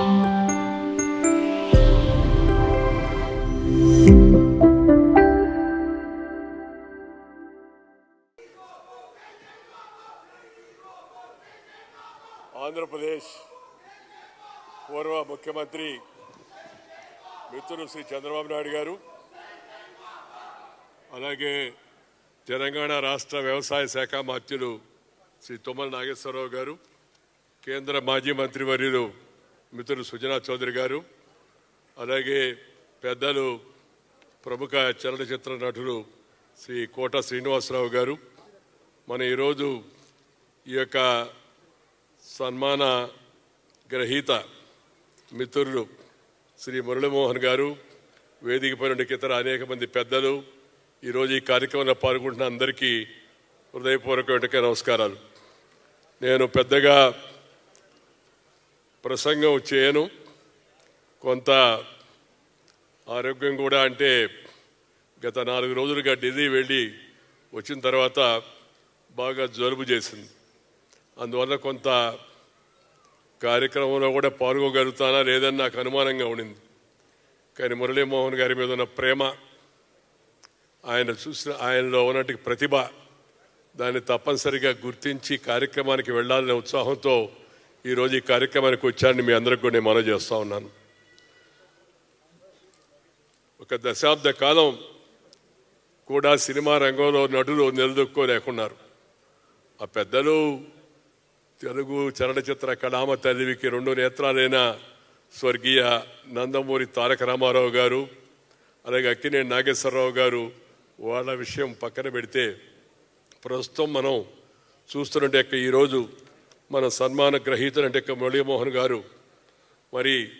ఆంధ్రప్రదేశ్ పూర్వ ముఖ్యమంత్రి మిత్రులు శ్రీ చంద్రబాబు నాయుడు గారు అలాగే తెలంగాణ రాష్ట్ర వ్యవసాయ శాఖ మంత్రులు శ్రీ తుమ్మల నాగేశ్వరరావు గారు కేంద్ర మాజీ మంత్రివర్యులు మిత్రులు సుజనా చౌదరి గారు అలాగే పెద్దలు ప్రముఖ చలనచిత్ర నటులు శ్రీ కోట శ్రీనివాసరావు గారు. మన ఈరోజు ఈ యొక్క సన్మాన గ్రహీత మిత్రులు శ్రీ మురళీమోహన్ గారు వేదికపై నుండి ఇతర అనేక మంది పెద్దలు ఈరోజు ఈ కార్యక్రమంలో పాల్గొంటున్న అందరికీ హృదయపూర్వకమైన నమస్కారాలు. నేను పెద్దగా ప్రసంగం చేయను. కొంత ఆరోగ్యం కూడా అంటే గత నాలుగు రోజులుగా ఢిల్లీ వెళ్ళి వచ్చిన తర్వాత బాగా జలుబు చేసింది. అందువల్ల కొంత కార్యక్రమంలో కూడా పాల్గొగలుగుతానా లేదని నాకు అనుమానంగా ఉండింది. కానీ మురళీమోహన్ గారి మీద ఉన్న ప్రేమ ఆయన చూసిన ఆయనలో ఉన్నటి ప్రతిభ దాన్ని తప్పనిసరిగా గుర్తించి కార్యక్రమానికి వెళ్ళాలనే ఉత్సాహంతో ఈరోజు ఈ కార్యక్రమానికి వచ్చారని మీ అందరికి కూడా నేను మనవి ఉన్నాను. ఒక దశాబ్ద కాలం కూడా సినిమా రంగంలో నటులు నిలదొక్కోలేకున్నారు ఆ పెద్దలు తెలుగు చలనచిత్ర కళామ తల్లివికి రెండు నేత్రాలైన స్వర్గీయ నందమూరి తారక రామారావు గారు అలాగే అక్కినేని నాగేశ్వరరావు గారు వాళ్ళ విషయం పక్కన పెడితే ప్రస్తుతం మనం చూస్తున్నట్టు యొక్క ఈరోజు మన సన్మాన గ్రహీతలంటే యొక్క మురళీమోహన్ గారు. మరి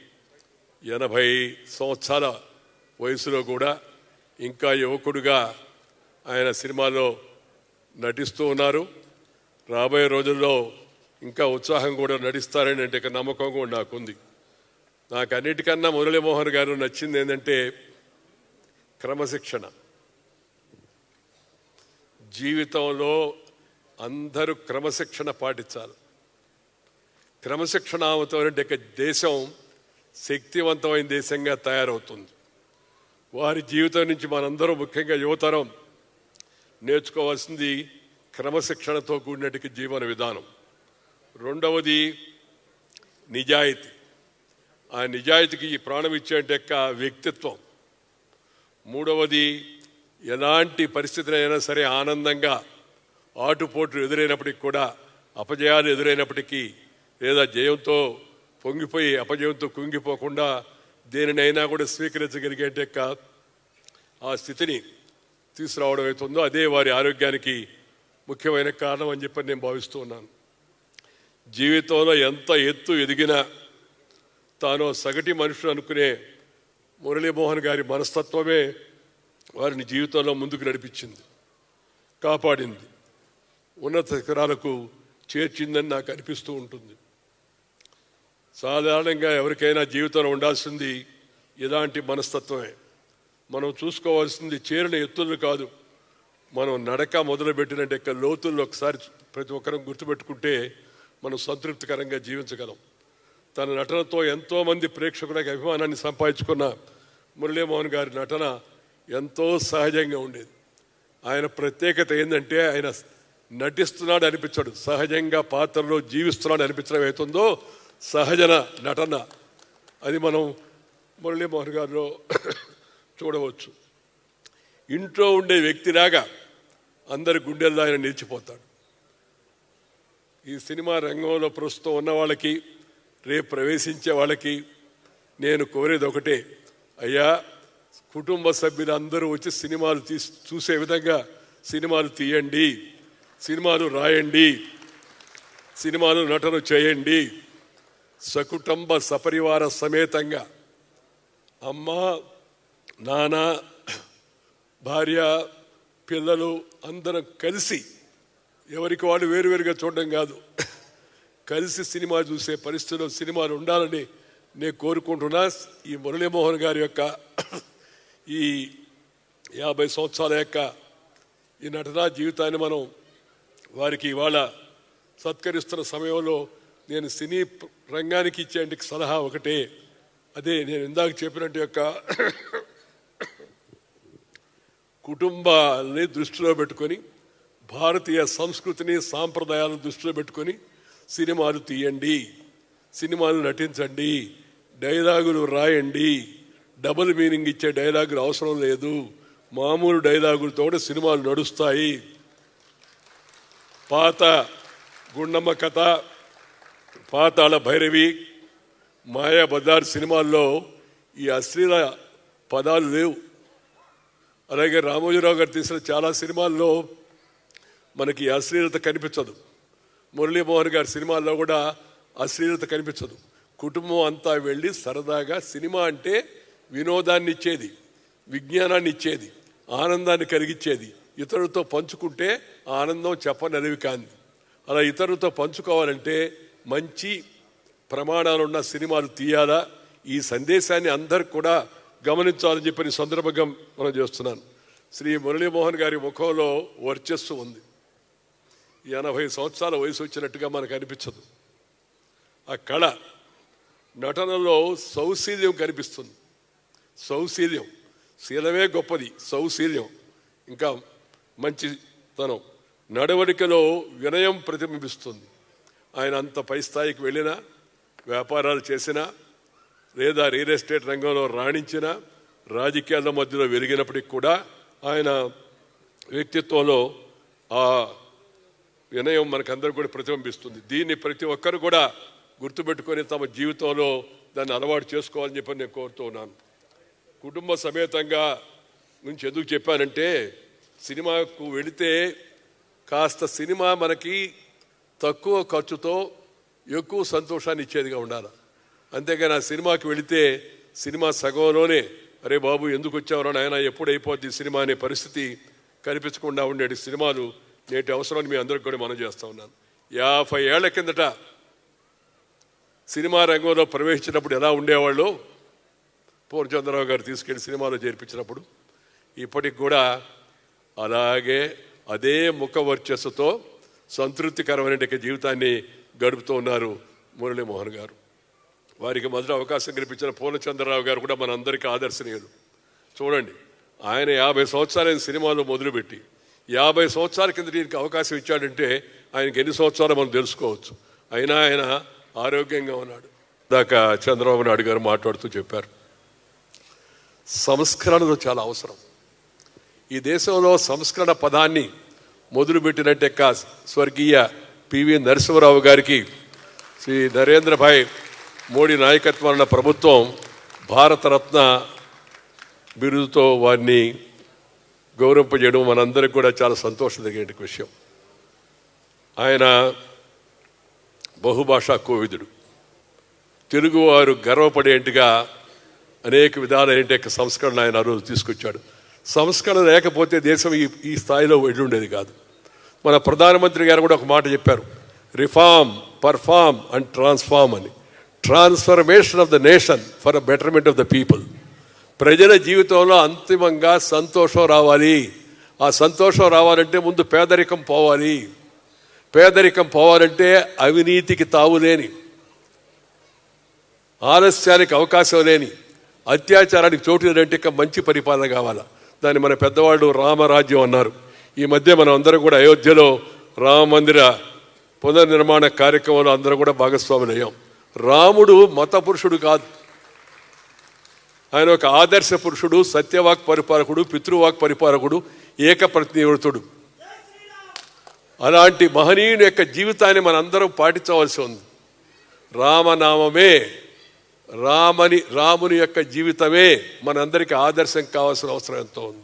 ఎనభై సంవత్సరాల వయసులో కూడా ఇంకా యువకుడుగా ఆయన సినిమాలో నటిస్తూ ఉన్నారు. రాబోయే రోజుల్లో ఇంకా ఉత్సాహం కూడా నటిస్తారని అంటే నమ్మకం కూడా నాకుంది. నాకు అన్నిటికన్నా మురళీమోహన్ గారు నచ్చింది ఏంటంటే క్రమశిక్షణ. జీవితంలో అందరూ క్రమశిక్షణ పాటించాలి. క్రమశిక్షణతో దేశం శక్తివంతమైన దేశంగా తయారవుతుంది. వారి జీవితం నుంచి మనందరం ముఖ్యంగా యువతరం నేర్చుకోవాల్సింది క్రమశిక్షణతో కూడినటువంటి జీవన విధానం. రెండవది నిజాయితీ. ఆ నిజాయితీకి ఈ ప్రాణం ఇచ్చేట యొక్క వ్యక్తిత్వం. మూడవది ఎలాంటి పరిస్థితులైనా సరే ఆనందంగా ఆటుపోట్లు ఎదురైనప్పటికీ కూడా అపజయాలు ఎదురైనప్పటికీ లేదా జయంతో పొంగిపోయి అపజయంతో కుంగిపోకుండా దేనినైనా కూడా స్వీకరించగలిగేట యొక్క ఆ స్థితిని తీసుకురావడం అవుతుందో అదే వారి ఆరోగ్యానికి ముఖ్యమైన కారణం అని చెప్పి నేను భావిస్తూ ఉన్నాను. జీవితంలో ఎంత ఎత్తు ఎదిగినా తాను సగటి మనుషులు అనుకునే మురళీమోహన్ గారి మనస్తత్వమే వారిని జీవితంలో ముందుకు నడిపించింది కాపాడింది ఉన్నత శిఖరాలకు చేర్చిందని నాకు అనిపిస్తూ ఉంటుంది. సాధారణంగా ఎవరికైనా జీవితంలో ఉండాల్సింది ఇలాంటి మనస్తత్వమే. మనం చూసుకోవాల్సింది చేరిన ఎత్తులు కాదు. మనం నడక మొదలుపెట్టినట్టు యొక్క లోతుల్లో ఒకసారి ప్రతి ఒక్కరం గుర్తుపెట్టుకుంటే మనం సంతృప్తికరంగా జీవించగలం. తన నటనతో ఎంతోమంది ప్రేక్షకులకు అభిమానాన్ని సంపాదించుకున్న మురళీమోహన్ గారి నటన ఎంతో సహజంగా ఉండేది. ఆయన ప్రత్యేకత ఏంటంటే ఆయన నటిస్తున్నాడు అనిపించాడు. సహజంగా పాత్రలో జీవిస్తున్నాడు అనిపించడం అవుతుందో సహజన నటన అది మనం మురళీమోహన్ గారిలో చూడవచ్చు. ఇంట్లో ఉండే వ్యక్తిలాగా అందరి గుండెల్లో ఆయన నిలిచిపోతాడు. ఈ సినిమా రంగంలో ప్రస్తుతం ఉన్న వాళ్ళకి రేపు ప్రవేశించే వాళ్ళకి నేను కోరేది ఒకటే అయ్యా కుటుంబ సభ్యులందరూ వచ్చి సినిమాలు తీసి చూసే విధంగా సినిమాలు తీయండి సినిమాలు రాయండి సినిమాలు నటన చేయండి సకుటుంబ సపరివార సమేతంగా అమ్మ నాన్న భార్య పిల్లలు అందరం కలిసి ఎవరికి వాళ్ళు వేరువేరుగా చూడడం కాదు. కలిసి సినిమా చూసే పరిస్థితిలో సినిమాలు ఉండాలని నేను కోరుకుంటున్నా. ఈ మురళీమోహన్ గారి యొక్క ఈ యాభై సంవత్సరాల యొక్క ఈ నటనా జీవితాన్ని మనం వారికి ఇవాళ సత్కరిస్తున్న సమయంలో నేను సినీ రంగానికి ఇచ్చే సలహా ఒకటే. అదే నేను ఇందాక చెప్పినట్టు యొక్క కుటుంబాలని దృష్టిలో పెట్టుకొని భారతీయ సంస్కృతిని సాంప్రదాయాలను దృష్టిలో పెట్టుకొని సినిమాలు తీయండి. సినిమాలు నటించండి. డైలాగులు రాయండి. డబుల్ మీనింగ్ ఇచ్చే డైలాగులు అవసరం లేదు. మామూలు డైలాగులతో కూడా సినిమాలు నడుస్తాయి. పాత గుండమ్మ కథ పాతాళ భైరవి మాయాబజార్ సినిమాల్లో ఈ అశ్లీల పదాలు లేవు. అలాగే రామోజీరావు గారు తీసిన చాలా సినిమాల్లో మనకి ఈ అశ్లీలత కనిపించదు. మురళీమోహన్ గారి సినిమాల్లో కూడా అశ్లీలత కనిపించదు. కుటుంబం అంతా వెళ్ళి సరదాగా సినిమా అంటే వినోదాన్ని ఇచ్చేది విజ్ఞానాన్ని ఇచ్చేది ఆనందాన్ని కలిగించేది. ఇతరులతో పంచుకుంటే ఆనందం చెప్పనలివి కాంది అలా ఇతరులతో పంచుకోవాలంటే మంచి ప్రమాణాలున్న సినిమాలు తీయాలా? ఈ సందేశాన్ని అందరు కూడా గమనించాలని చెప్పి సందర్భంగా మనం చేస్తున్నాను. శ్రీ మురళీమోహన్ గారి ముఖంలో వర్చస్సు ఉంది. ఎనభై సంవత్సరాల వయసు వచ్చినట్టుగా మనకు అనిపించదు. ఆ కళ నటనలో సౌశీల్యం కనిపిస్తుంది. సౌశీల్యం. శీలమే గొప్పది. సౌశీల్యం. ఇంకా మంచితనం. నడవడికలో వినయం ప్రతిబింబిస్తుంది. ఆయన అంత పై స్థాయికి వెళ్ళినా వ్యాపారాలు చేసినా లేదా రియల్ ఎస్టేట్ రంగంలో రాణించినా రాజకీయాల మధ్యలో వెలిగినప్పటికి కూడా ఆయన వ్యక్తిత్వంలో ఆ వినయం మనకందరూ కూడా ప్రతిబింబిస్తుంది. దీన్ని ప్రతి ఒక్కరు కూడా గుర్తుపెట్టుకొని తమ జీవితంలో దాన్ని అలవాటు చేసుకోవాలని చెప్పి నేను కోరుతూ ఉన్నాను. కుటుంబ సమేతంగా నుంచి ఎందుకు చెప్పానంటే సినిమాకు వెళితే కాస్త సినిమా మనకి తక్కువ ఖర్చుతో ఎక్కువ సంతోషాన్ని ఇచ్చేదిగా ఉండాలి? అంతేగాని ఆ సినిమాకి వెళితే సినిమా సగంలోనే అరే బాబు ఎందుకు వచ్చావరా నాయన? ఎప్పుడు అయిపోద్ది సినిమా? అనే పరిస్థితి కనిపించకుండా ఉండే సినిమాలు నేటి అవసరాన్ని మీ అందరికి కూడా మనం చేస్తూ ఉన్నాను యాభై ఏళ్ళ కిందట సినిమా రంగంలో ప్రవేశించినప్పుడు ఎలా ఉండేవాళ్ళు? పూర్ణచంద్రరావు గారు తీసుకెళ్ళి సినిమాలో చేర్పించినప్పుడు. ఇప్పటికి కూడా అలాగే అదే ముఖ వర్చస్సుతో సంతృప్తికరమైన జీవితాన్ని గడుపుతూ ఉన్నారు మురళీమోహన్ గారు. వారికి మొదటి అవకాశం కల్పించిన పూర్ణచంద్రరావు గారు కూడా మనందరికీ ఆదర్శనీయులు. చూడండి ఆయన యాభై సంవత్సరాలైన సినిమాలో మొదలుపెట్టి యాభై సంవత్సరాల కింద దీనికి అవకాశం ఇచ్చాడంటే ఆయనకి ఎన్ని సంవత్సరాలు మనం తెలుసుకోవచ్చు. అయినా ఆయన ఆరోగ్యంగా ఉన్నాడు. దాకా చంద్రబాబు నాయుడు గారు మాట్లాడుతూ చెప్పారు సంస్కరణలు చాలా అవసరం. ఈ దేశంలో సంస్కరణ పదాన్ని మొదలుపెట్టినట్టే కా స్వర్గీయ పివి నరసింహరావు గారికి శ్రీ నరేంద్రభాయ్ మోడీ నాయకత్వాన్ని ప్రభుత్వం భారతరత్న బిరుదుతో వారిని గౌరవింపజేయడం మనందరికీ కూడా చాలా సంతోషదగిన విషయం. ఆయన బహుభాషా కోవిదుడు. తెలుగువారు గర్వపడేట్టుగా అనేక విధాలైన సంస్కరణ ఆయన ఆ రోజు తీసుకొచ్చాడు. సంస్కరణ లేకపోతే దేశం ఈ ఈ స్థాయిలో వెళ్ళుండేది కాదు. మన ప్రధానమంత్రి గారు కూడా ఒక మాట చెప్పారు. రిఫార్మ్ పర్ఫార్మ్ అండ్ ట్రాన్స్ఫార్మ్ అని. Transformation of the nation for a betterment of the people ప్రజల జీవితంలో అంతిమంగా సంతోషం రావాలి. ఆ సంతోషం రావాలంటే ముందు పేదరికం పోవాలి. పేదరికం పోవాలంటే అవినీతికి తావులేని ఆలస్యానికి అవకాశం లేని అత్యాచారానికి చోటు లేదంటే ఇంకా మంచి పరిపాలన కావాలా? దాన్ని మన పెద్దవాళ్ళు రామరాజ్యం అన్నారు. ఈ మధ్య మనం అందరం కూడా అయోధ్యలో రామ మందిర పునర్నిర్మాణ కార్యక్రమంలో అందరూ కూడా భాగస్వాములు అయ్యాం. రాముడు మత పురుషుడు కాదు. ఆయన ఒక ఆదర్శ పురుషుడు సత్యవాక్ పరిపాలకుడు పితృవాక్ పరిపాలకుడు ఏకప్రతినివృతుడు అలాంటి మహనీయుని యొక్క జీవితాన్ని మనందరం పాటించవలసి ఉంది. రామనామమే రామని రాముని యొక్క జీవితమే మనందరికీ ఆదర్శం కావాల్సిన అవసరం ఎంతో ఉంది.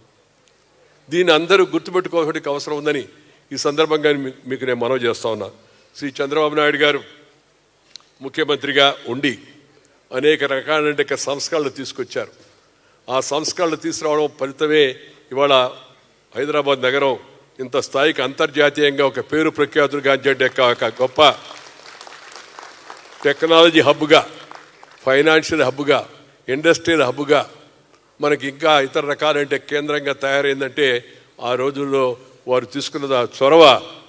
దీన్ని అందరూ గుర్తుపెట్టుకోవడానికి అవసరం ఉందని ఈ సందర్భంగా మీకు నేను మనవి చేస్తా ఉన్నా. శ్రీ చంద్రబాబు నాయుడు గారు ముఖ్యమంత్రిగా ఉండి అనేక రకాలైన సంస్కరణలు తీసుకొచ్చారు. ఆ సంస్కరణలు తీసుకురావడం ఫలితమే ఇవాళ హైదరాబాద్ నగరం ఇంత స్థాయికి అంతర్జాతీయంగా ఒక పేరు ప్రఖ్యాతులు యొక్క ఒక గొప్ప టెక్నాలజీ హబ్గా ఫైనాన్షియల్ హబ్గా ఇండస్ట్రియల్ హబ్గా మనకి ఇంకా ఇతర రకాలంటే కేంద్రంగా తయారైందంటే ఆ రోజుల్లో వారు తీసుకున్న చొరవ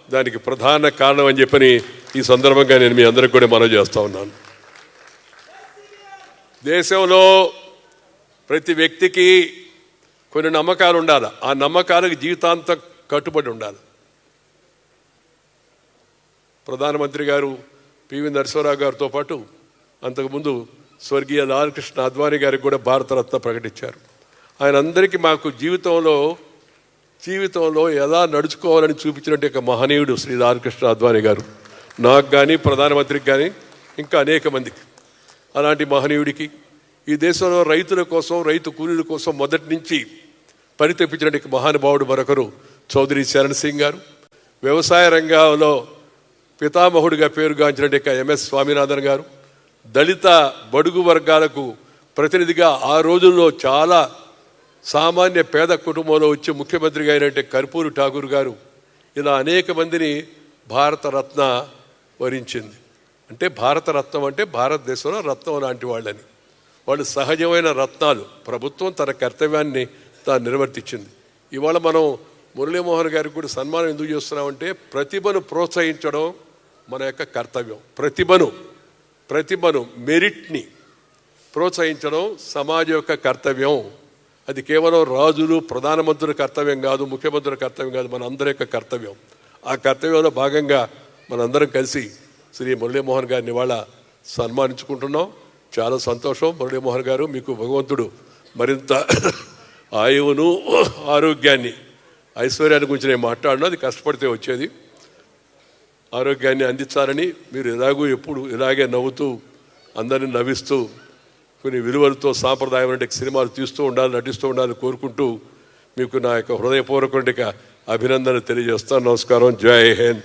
దానికి ప్రధాన కారణం అని చెప్పని ఈ సందర్భంగా నేను మీ అందరికి కూడా మనవి చేస్తూ ఉన్నాను. దేశంలో ప్రతి వ్యక్తికి కొన్ని నమ్మకాలు ఉండాలి. ఆ నమ్మకాలకు జీవితాంతం కట్టుబడి ఉండాలి. ప్రధానమంత్రి గారు పివి నరసింహరావు గారితో పాటు అంతకుముందు స్వర్గీయ లాలకృష్ణ అద్వానీ గారికి కూడా భారతరత్న ప్రకటించారు. ఆయన అందరికీ మాకు జీవితంలో జీవితంలో ఎలా నడుచుకోవాలని చూపించినట్టు ఒక మహనీయుడు శ్రీ లాలకృష్ణ అద్వానీ గారు. నాకు కానీ ప్రధానమంత్రికి కానీ ఇంకా అనేక మందికి. అలాంటి మహనీయుడికి ఈ దేశంలో రైతుల కోసం రైతు కూలీల కోసం మొదటి నుంచి పరితపించినటువంటి మహానుభావుడు మరొకరు చౌదరి చరణ్ సింగ్ గారు. వ్యవసాయ రంగంలో పితామహుడిగా పేరుగాంచినటువంటి ఎంఎస్ స్వామినాథన్ గారు. దళిత బడుగు వర్గాలకు ప్రతినిధిగా ఆ రోజుల్లో చాలా సామాన్య పేద కుటుంబంలో వచ్చి ముఖ్యమంత్రిగా అయినట్టే కర్పూరు ఠాగూర్ గారు ఇలా అనేక మందిని భారతరత్న వరించింది. అంటే భారతరత్నం అంటే భారతదేశంలో రత్నం లాంటి వాళ్ళని. వాళ్ళు సహజమైన రత్నాలు. ప్రభుత్వం తన కర్తవ్యాన్ని తాను నిర్వర్తించింది. ఇవాళ మనం మురళీమోహన్ గారికి కూడా సన్మానం ఎందుకు చేస్తున్నామంటే ప్రతిభను ప్రోత్సహించడం మన యొక్క కర్తవ్యం. ప్రతిభను ప్రతిభను మెరిట్ని ప్రోత్సహించడం సమాజం యొక్క కర్తవ్యం. అది కేవలం రాజులు ప్రధానమంత్రుల కర్తవ్యం కాదు ముఖ్యమంత్రుల కర్తవ్యం కాదు మన అందరి యొక్క కర్తవ్యం. ఆ కర్తవ్యంలో భాగంగా మనందరం కలిసి శ్రీ మురళీమోహన్ గారిని ఇవాళ సన్మానించుకుంటున్నాం. చాలా సంతోషం మురళీమోహన్ గారు మీకు భగవంతుడు మరింత ఆయువును ఆరోగ్యాన్ని ఐశ్వర్యాన్ని గురించి నేను మాట్లాడినా అది కష్టపడితే వచ్చేది. ఆరోగ్యాన్ని అందించాలని మీరు ఎలాగూ ఎప్పుడు ఇలాగే నవ్వుతూ అందరిని నవ్విస్తూ కొన్ని విలువలతో సాంప్రదాయమైన సినిమాలు తీస్తూ ఉండాలి నటిస్తూ ఉండాలని కోరుకుంటూ మీకు నా యొక్క హృదయపూర్వక అభినందనలు తెలియజేస్తాను. నమస్కారం. జై హింద్.